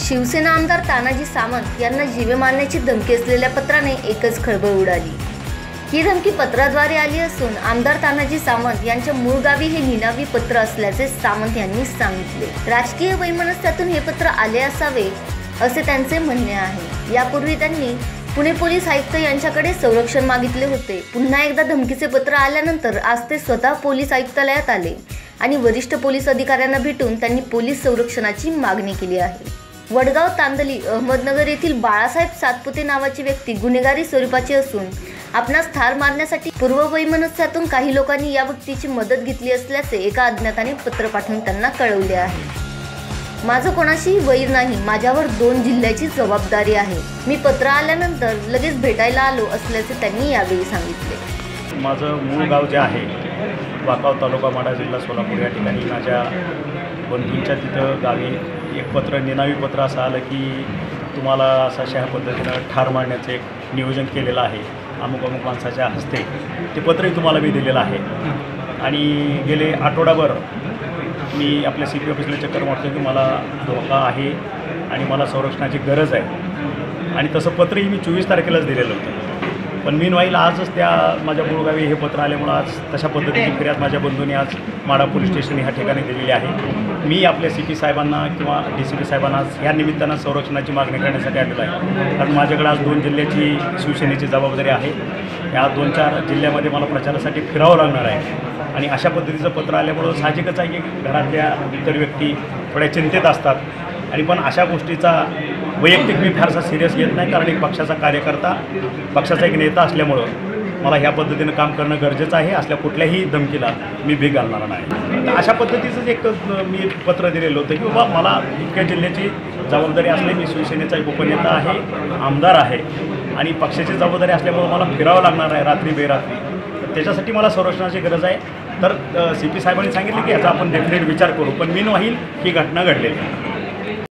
शिवसेना आमदार तानाजी सावंत यांना जीवे मारण्याची धमकी असलेल्या पत्राने एकच खळबळ उडाली. ही धमकी पत्राद्वारे आली असून आमदार तानाजी सावंत यांच्या मूळ गावी हे निनावी पत्र असल्याचे सावंत यांनी सांगितले. राजकीय वैमनस्यातून हे पत्र आले असावे असे त्यांचे म्हणणे आहे. यापूर्वी त्यांनी पुणे पोलीस आयुक्त यांच्याकडे संरक्षण मागितले होते. पुन्हा एकदा धमकीचे पत्र आल्यानंतर आज ते स्वतः पोलीस आयुक्तालयात आले आणि वरिष्ठ पोलीस अधिकाऱ्यांना भेटून त्यांनी पोलीस संरक्षणाची मागणी केली आहे. वडगाव तांदली अहमदनगर येथील बाळासाहेब सातपुते नावाची व्यक्ती गुन्हेगारी स्वरूपाची असून आपणास ठार मारण्यासाठी पूर्ववैमनस्यातून काही लोकांनी या व्यक्तीची मदत घेतली असल्याचे एका अज्ञाताने पत्र पाठवून त्यांना कळवले आहे. माझं कोणाशीही वैर नाही माझ्यावर दोन जिल्ह्याची जबाबदारी आहे. मी पत्र आल्यानंतर लगेच भेटायला आलो असल्याचे त्यांनी यावेळी सांगितले. माझं मूळ गाव जे आहे वाकाव तालुका माडा जिल्हा सोलापूर या ठिकाणी माझ्या बंधूंच्या तिथं गावी एक पत्र निनावी पत्र असं आलं की तुम्हाला असं अशा पद्धतीनं ठार मारण्याचं एक नियोजन केलेलं आहे अमुक अमुक माणसाच्या हस्ते. ते पत्रही तुम्हाला मी दिलेलं आहे. आणि गेले आठवडाभर मी आपल्या सी पी ऑफिसला चक्कर मारतो की मला धोका आहे आणि मला संरक्षणाची गरज आहे. आणि तसं पत्रही मी चोवीस तारखेलाच दिलेलं होतं. पण मी व्हाईल आजच त्या माझ्या मुळगावी हे पत्र आल्यामुळं आज तशा पद्धतीची फिर्याद माझ्या बंधूंनी आज माडा पोलीस स्टेशन ह्या ठिकाणी दिलेली आहे. मी आपल्या सी पी साहेबांना किंवा डी सी पी साहेबांना आज ह्या निमित्तानं संरक्षणाची मागणी करण्यासाठी आलेलो आहे. कारण माझ्याकडे आज दोन जिल्ह्याची शिवसेनेची जबाबदारी आहे. या दोन चार जिल्ह्यामध्ये मला प्रचारासाठी फिरावं लागणार आहे. आणि अशा पद्धतीचं पत्र आल्यामुळं साहजिकच आहे की घरातल्या इतर व्यक्ती थोड्या चिंतेत असतात. आणि पण अशा गोष्टीचा वैयक्तिक मी फारसा सिरियस घेत नाही कारण एक पक्षाचा कार्यकर्ता पक्षाचा एक नेता असल्यामुळं मला ह्या पद्धतीनं काम करणं गरजेचं आहे असल्या कुठल्याही धमकीला मी भीक घालणार नाही. तर अशा पद्धतीचंच एक मी पत्र दिलेलं होतं की बाबा मला इतक्या जिल्ह्याची जबाबदारी असली मी शिवसेनेचा एक उपनेता आहे आमदार आहे आणि पक्षाची जबाबदारी असल्यामुळं मला फिरावं लागणार आहे रात्री बेरात्री. त्याच्यासाठी मला संरक्षणाची गरज आहे. तर सी पी साहेबांनी सांगितलं की याचा आपण डेफिनेट विचार करू पण मी नाही ही घटना घडलेली